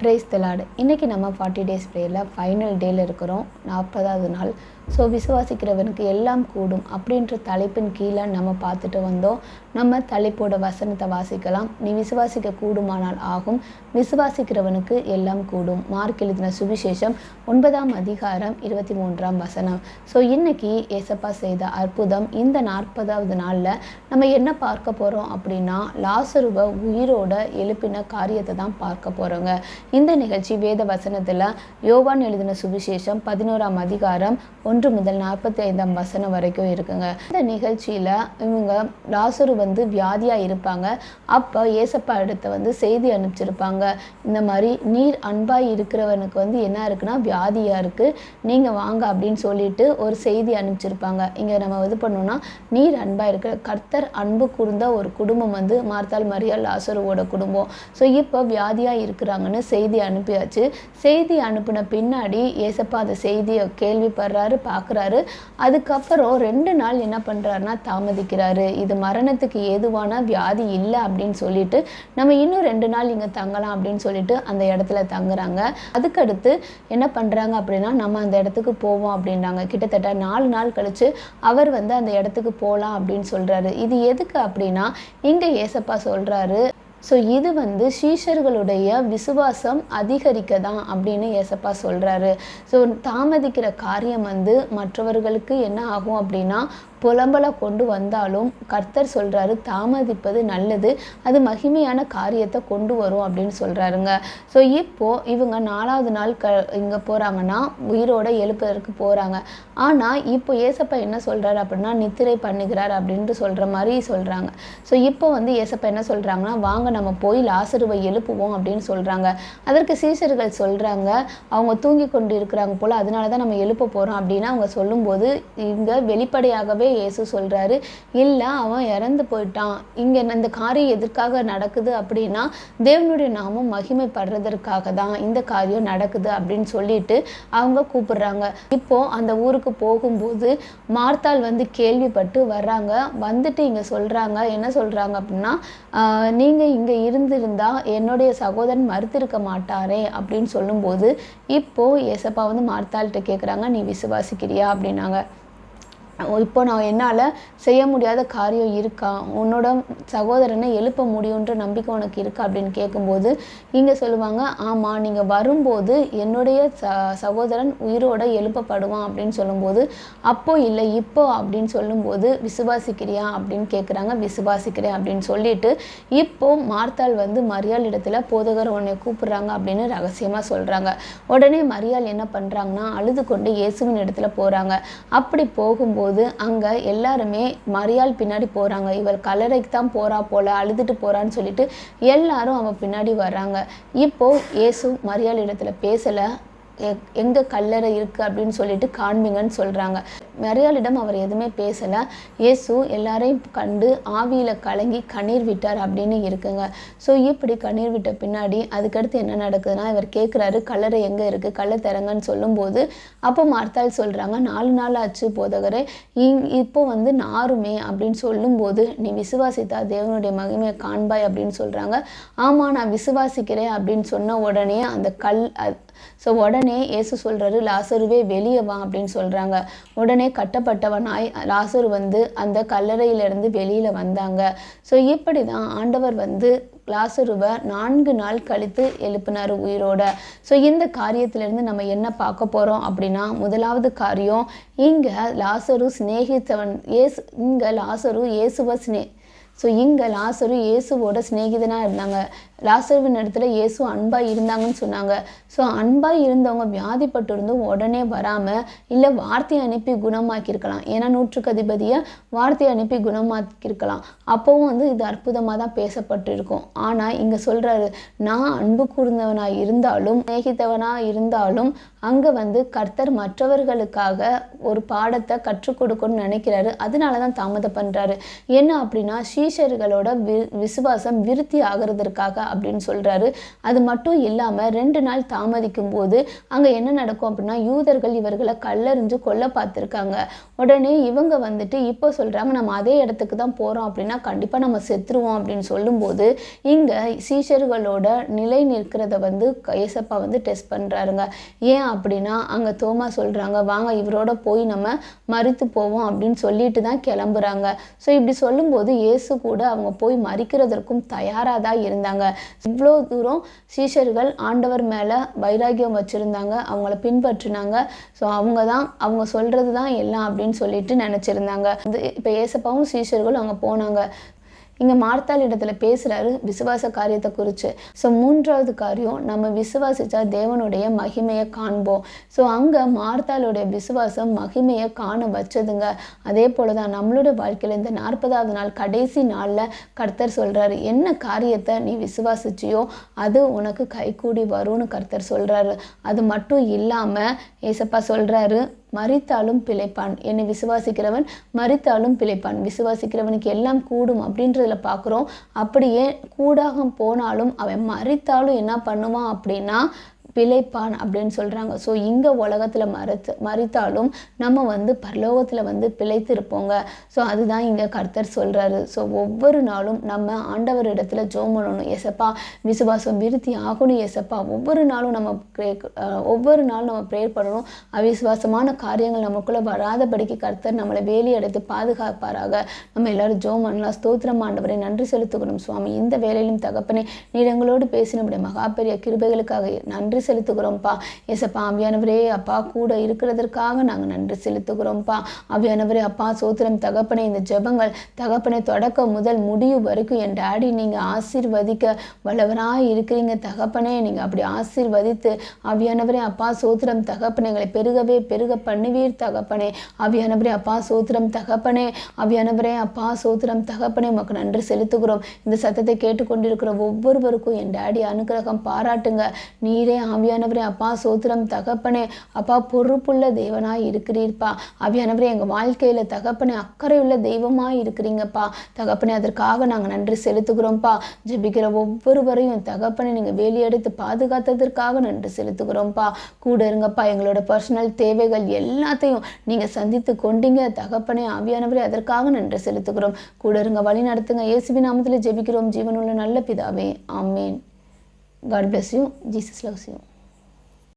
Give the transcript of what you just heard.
Price the Lord இன்றைக்கி நம்ம forty days ப்ரேயரில் final டேயில் இருக்கிறோம். நாற்பதாவது நாள். ஸோ விசுவாசிக்கிறவனுக்கு எல்லாம் கூடும் அப்படின்ற தலைப்பின் கீழே நம்ம பார்த்துட்டு வந்தோம். நம்ம தலைப்போட வசனத்தை வாசிக்கலாம். நீ விசுவாசிக்க கூடுமானால் ஆகும். விசுவாசிக்கிறவனுக்கு எல்லாம் கூடும். மார்க் எழுதின சுவிசேஷம் ஒன்பதாம் அதிகாரம் இருபத்தி மூன்றாம் வசனம். ஸோ இன்னைக்கு ஏசப்பா செய்த அற்புதம் இந்த நாற்பதாவது நாளில் நம்ம என்ன பார்க்க போகிறோம் அப்படின்னா லாசருவை உயிரோட எழுப்பின காரியத்தை தான் பார்க்க போகிறோங்க இந்த நிகழ்ச்சி வேத வசனத்தில் யோவான் எழுதின சுவிசேஷம் பதினோராம் அதிகாரம் ஒன்று முதல் நாற்பத்தி ஐந்தாம் வசனம் வரைக்கும் இருக்குங்க. இந்த நிகழ்ச்சியில் இவங்க லாசரு வந்து வியாதியாக இருப்பாங்க. அப்போ ஏசப்பா இடத்த வந்து செய்தி அனுப்பிச்சிருப்பாங்க. இந்த மாதிரி நீர் அன்பாக இருக்கிறவனுக்கு வந்து என்ன இருக்குன்னா வியாதியாக இருக்குது நீங்கள் வாங்க அப்படின்னு சொல்லிட்டு ஒரு செய்தி அனுப்பிச்சிருப்பாங்க. இங்கே நம்ம இது பண்ணோன்னா நீர் அன்பாக இருக்கிற கர்த்தர் அன்பு கூர்ந்த ஒரு குடும்பம் வந்து மார்த்தால் மரியாள் லாசருவோட குடும்பம். ஸோ இப்போ வியாதியாக இருக்கிறாங்கன்னு செய்தி அனுப்பியாச்சு. செய்தி அனுப்பின பின்னாடி ஏசப்பா அந்த செய்தியை கேள்விப்படுறாரு பார்க்குறாரு. அதுக்கப்புறம் ரெண்டு நாள் என்ன பண்ணுறாருன்னா தாமதிக்கிறாரு. இது மரணத்துக்கு ஏதுவான வியாதி இல்லை அப்படின்னு சொல்லிட்டு நம்ம இன்னும் ரெண்டு நாள் இங்கே தங்கலாம் அப்படின்னு சொல்லிட்டு அந்த இடத்துல தங்குறாங்க. அதுக்கடுத்து என்ன பண்ணுறாங்க அப்படின்னா நம்ம அந்த இடத்துக்கு போவோம் அப்படின்றாங்க. கிட்டத்தட்ட நாலு நாள் கழித்து அவர் வந்து அந்த இடத்துக்கு போகலாம் அப்படின்னு சொல்கிறாரு இது எதுக்கு அப்படின்னா இங்கே ஏசப்பா சொல்கிறாரு ஸோ இது வந்து சீஷர்களுடைய விசுவாசம் அதிகரிக்க தான் அப்படின்னு ஏசப்பா சொல்கிறாரு ஸோ தாமதிக்கிற காரியம் வந்து மற்றவர்களுக்கு என்ன ஆகும் அப்படின்னா புலம்பலை கொண்டு வந்தாலும் கர்த்தர் சொல்கிறாரு தாமதிப்பது நல்லது. அது மகிமையான காரியத்தை கொண்டு வரும் அப்படின்னு சொல்கிறாருங்க ஸோ இப்போது இவங்க நாலாவது நாள் க இங்கே போகிறாங்கன்னா உயிரோட எழுப்பதற்கு போகிறாங்க ஆனால் இப்போ ஏசப்பா என்ன சொல்கிறாரு அப்படின்னா நித்திரை பண்ணுகிறார் அப்படின்ட்டு சொல்கிற மாதிரி சொல்கிறாங்க ஸோ இப்போ வந்து ஏசப்பா என்ன சொல்கிறாங்கன்னா வாங்க நம்ம போய் லாசருவை எழுப்புவோம் அப்படின்னு சொல்கிறாங்க அதற்கு சீசர்கள் சொல்கிறாங்க அவங்க தூங்கி கொண்டு இருக்கிறாங்க போல் அதனால தான் நம்ம எழுப்ப போகிறோம் அப்படின்னு அவங்க சொல்லும்போது இங்கே வெளிப்படையாகவே இயேசு சொல்கிறாரு இல்லை அவன் இறந்து போயிட்டான். இங்கே இந்த காரியம் எதற்காக நடக்குது அப்படின்னா தேவனுடைய நாமம் மகிமைப்படுறதற்காக தான் இந்த காரியம் நடக்குது அப்படின்னு சொல்லிட்டு அவங்க கூப்பிடுறாங்க. இப்போ அந்த ஊருக்கு போகும்போது மார்த்தாள் வந்து கேள்விப்பட்டு வர்றாங்க. வந்துட்டு இங்கே சொல்கிறாங்க என்ன சொல்கிறாங்க அப்படின்னா நீங்கள் இங்கே இருந்திருந்தா என்னுடைய சகோதரன் மறுத்திருக்க மாட்டாரே அப்படின்னு சொல்லும்போது இப்போ ஏசப்பா வந்து மார்த்தாள்கிட்ட கேட்குறாங்க நீ விசுவாசிக்கிறியா? அப்படின்னாங்க. இப்போ நான் என்னால் செய்ய முடியாத காரியம் இருக்கா? உன்னோட சகோதரனை எழுப்ப முடியுன்ற நம்பிக்கை உனக்கு இருக்கா? அப்படின்னு கேட்கும்போது இங்கே சொல்லுவாங்க ஆமாம் நீங்கள் வரும்போது என்னுடைய ச சகோதரன் உயிரோட எழுப்பப்படுவான் அப்படின்னு சொல்லும்போது அப்போ இல்லை இப்போ அப்படின்னு சொல்லும்போது விசுவாசிக்கிறியா? அப்படின்னு கேட்குறாங்க விசுவாசிக்கிறேன் அப்படின்னு சொல்லிட்டு இப்போ மார்த்தாள் வந்து மரியாள் இடத்துல போதகர் உன்னை கூப்பிடுறாங்க அப்படின்னு ரகசியமாக சொல்கிறாங்க உடனே மரியாள் என்ன பண்ணுறாங்கன்னா அழுது கொண்டு இயேசுவின் இடத்துல போகிறாங்க அப்படி போகும்போது போகும்போது அங்கே எல்லாருமே மரியாள் பின்னாடி போகிறாங்க இவர் கல்லறைக்கு தான் போகிறா போல அழுதுட்டு போகிறான்னு சொல்லிட்டு எல்லாரும் அவன் பின்னாடி வர்றாங்க. இப்போ இயேசு மரியாள் இடத்துல பேசலை. எங்கே கல்லறை இருக்குது அப்படின்னு சொல்லிட்டு காண்பீங்கன்னு சொல்கிறாங்க மரியாளிடம் அவர் எதுவுமே பேசலை. இயேசு எல்லாரையும் கண்டு ஆவியில் கலங்கி கண்ணீர் விட்டார் அப்படின்னு இருக்குங்க. ஸோ இப்படி கண்ணீர் விட்ட பின்னாடி அதுக்கடுத்து என்ன நடக்குதுன்னா இவர் கேட்குறாரு கல்லறை எங்கே இருக்குது கல்லை திறங்கன்னு சொல்லும்போது அப்போ மார்த்தாள் சொல்கிறாங்க நாலு நாள் ஆச்சு போதகரே இங் இப்போ வந்து நாருமே அப்படின்னு சொல்லும்போது நீ விசுவாசித்தா தேவனுடைய மகிமையை காண்பாய் அப்படின்னு சொல்கிறாங்க ஆமாம் நான் விசுவாசிக்கிறேன் அப்படின்னு சொன்ன உடனே அந்த கல் ஸோ உடனே இயேசு சொல்கிறாரு லாசருவே வெளியே வா அப்படின்னு சொல்கிறாங்க உடனே கட்டப்பட்டவனாய் லாசரு வந்து அந்த கல்லறையிலேருந்து வெளியில் வந்தாங்க. ஸோ இப்படி தான் ஆண்டவர் வந்து லாசருவை நான்கு நாள் கழித்து எழுப்பினார் உயிரோட. ஸோ இந்த காரியத்திலேருந்து நம்ம என்ன பார்க்க போகிறோம் அப்படின்னா முதலாவது காரியம் இங்கே லாசரு சிநேகித்தவன் ஏசு இங்கே லாசரு இயேசுவை ஸ்னே ஸோ இங்கே லாசரு இயேசுவோட சிநேகிதனாக இருந்தாங்க. லாசருவின் இடத்துல இயேசு அன்பாக இருந்தாங்கன்னு சொன்னாங்க. ஸோ அன்பாக இருந்தவங்க வியாதிப்பட்டு இருந்தும் உடனே வராமல் இல்லை வார்த்தையை அனுப்பி குணமாக்கியிருக்கலாம். ஏன்னா நூற்றுக்கு அதிபதியை வார்த்தையை அனுப்பி குணமாக்கியிருக்கலாம். அப்போவும் வந்து இது அற்புதமாக தான் பேசப்பட்டு இருக்கும் ஆனால் இங்கே சொல்கிறாரு நான் அன்பு கூர்ந்தவனாக இருந்தாலும் சிநேகித்தவனாக இருந்தாலும் அங்கே வந்து கர்த்தர் மற்றவர்களுக்காக ஒரு பாடத்தை கற்றுக் கொடுக்கணும்னு நினைக்கிறாரு. அதனால தான் தாமதம் பண்ணுறாரு என்ன அப்படின்னா சீஷர்களோட வி விசுவாசம் விருத்தி ஆகிறதுக்காக அப்படின்னு சொல்கிறாரு அது மட்டும் இல்லாமல் ரெண்டு நாள் தாமதிக்கும் போது அங்கே என்ன நடக்கும் அப்படின்னா யூதர்கள் இவர்களை கல்லறிஞ்சு கொல்ல பார்த்துருக்காங்க. உடனே இவங்க வந்துட்டு இப்போ சொல்கிறாங்க நம்ம அதே இடத்துக்கு தான் போகிறோம் அப்படின்னா கண்டிப்பாக நம்ம செத்துருவோம் அப்படின்னு சொல்லும்போது இங்கே சீஷர்களோட நிலை நிற்கிறத வந்து ஏசப்பா வந்து டெஸ்ட் பண்ணுறாருங்க ஏன் அப்படின்னா அங்கே தோமா சொல்கிறாங்க வாங்க இவரோட போய் நம்ம மறித்து போவோம் அப்படின்னு சொல்லிட்டு தான் கிளம்புறாங்க. ஸோ இப்படி சொல்லும்போது இயேசு கூட அவங்க போய் மறிக்கிறதற்கும் தயாராக தான் இருந்தாங்க. இவ்வளோ தூரம் சீஷர்கள் ஆண்டவர் மேலே வைராகியம் வச்சுருந்தாங்க அவங்கள பின்பற்றினாங்க. ஸோ அவங்க தான் அவங்க சொல்கிறது தான் எல்லாம் அப்படின்னு சொல்லிட்டு நினச்சிருந்தாங்க. இப்போ ஏசப்பாவும் சீஷர்களும் அங்கே போனாங்க. இங்கே மார்த்தாள் இடத்துல பேசுகிறாரு விசுவாச காரியத்தை குறித்து ஸோ மூன்றாவது காரியம் நம்ம விசுவாசித்தா தேவனுடைய மகிமையை காண்போம். ஸோ அங்கே மார்த்தாளுடைய விசுவாசம் மகிமையை காண வச்சதுங்க. அதே போல தான் நம்மளோட வாழ்க்கையில் இந்த நாற்பதாவது நாள் கடைசி நாளில் கர்த்தர் சொல்கிறாரு என்ன காரியத்தை நீ விசுவாசிச்சியோ அது உனக்கு கைகூடி வரும்னு கர்த்தர் சொல்கிறாரு அது மட்டும் இல்லாமல் ஏசப்பா சொல்கிறாரு மறித்தாலும் பிழைப்பான். என்னை விசுவாசிக்கிறவன் மறித்தாலும் பிழைப்பான். விசுவாசிக்கிறவனுக்கு எல்லாம் கூடும் அப்படின்றதுல பார்க்குறோம். அப்படியே கூடாக போனாலும் அவன் மறித்தாலும் என்ன பண்ணுவான் அப்படின்னா பிழைப்பான் அப்படின்னு சொல்கிறாங்க ஸோ இங்கே உலகத்தில் மறுத்து மறித்தாலும் நம்ம வந்து பரலோகத்தில் வந்து பிழைத்திருப்போங்க. ஸோ அதுதான் இங்கே கர்த்தர் சொல்கிறாரு ஸோ ஒவ்வொரு நாளும் நம்ம ஆண்டவர் இடத்துல ஜோம் பண்ணணும். எசப்பா விசுவாசம் விருத்தி ஆகணும் எசப்பா ஒவ்வொரு நாளும் நம்ம ஒவ்வொரு நாளும் நம்ம ப்ரேயர் பண்ணணும். அவிசுவாசமான காரியங்கள் நமக்குள்ளே வராதபடிக்கு கர்த்தர் நம்மளை வேலி எடுத்து பாதுகாப்பாராக. நம்ம எல்லாரும் ஜோம் பண்ணலாம். ஸ்தோத்திரம் ஆண்டவரை நன்றி செலுத்துக்கணும் சுவாமி. இந்த வேலையிலும் தகப்பனே நீடங்களோடு எங்களோடு மகா பெரிய கிருபைகளுக்காக நன்றி நன்றி செலுத்துகிறோம்ப்பா. ஏசப்பா அவியானவரே அப்பா கூட இருக்கிறதற்காக நாங்கள் நன்றி செலுத்துகிறோம்ப்பா. அவியானவரே அப்பா சோத்திரம் தகப்பனை இந்த ஜெபங்கள் தகப்பனை தொடக்க முதல் முடிவு வரைக்கும் என் டாடி நீங்கள் ஆசீர்வதிக்க வல்லவராக இருக்கிறீங்க. தகப்பனே நீங்கள் அப்படி ஆசீர்வதித்து அவியானவரே அப்பா சோத்திரம் தகப்பனைகளை பெருகவே பெருக பண்ணுவீர் தகப்பனே. அவியானவரே அப்பா சோத்திரம் தகப்பனே அவியானவரே அப்பா சோத்திரம் தகப்பனே உமக்கு நன்றி செலுத்துகிறோம். இந்த சத்தத்தை கேட்டுக்கொண்டிருக்கிற ஒவ்வொருவருக்கும் என் டாடி அனுகிரகம் பாராட்டுங்க. நீரே ஆவியானவரே அப்பா சோத்திரம் தகப்பனே அப்பா பொறுப்புள்ள தேவனாய் இருக்கிறீர்ப்பா. ஆவியானவரே எங்கள் வாழ்க்கையில் தகப்பனே அக்கறையுள்ள தெய்வமாக இருக்கிறீங்கப்பா. தகப்பனே அதற்காக நாங்கள் நன்றி செலுத்துகிறோம்ப்பா. ஜெபிக்கிற ஒவ்வொருவரையும் தகப்பனை நீங்கள் வேலையெடுத்து பாதுகாத்ததற்காக நன்றி செலுத்துகிறோம்ப்பா. கூட இருங்கப்பா எங்களோட பர்சனல் தேவைகள் எல்லாத்தையும் நீங்கள் சந்தித்து கொண்டீங்க. தகப்பனே ஆவியானவரே அதற்காக நன்றி செலுத்துகிறோம். கூட இருங்க வழி நடத்துங்க. இயேசுவி நாமத்தில் ஜெபிக்கிறோம். ஜீவனுள்ள நல்ல பிதாவே ஆமேன். God bless you. Jesus loves you.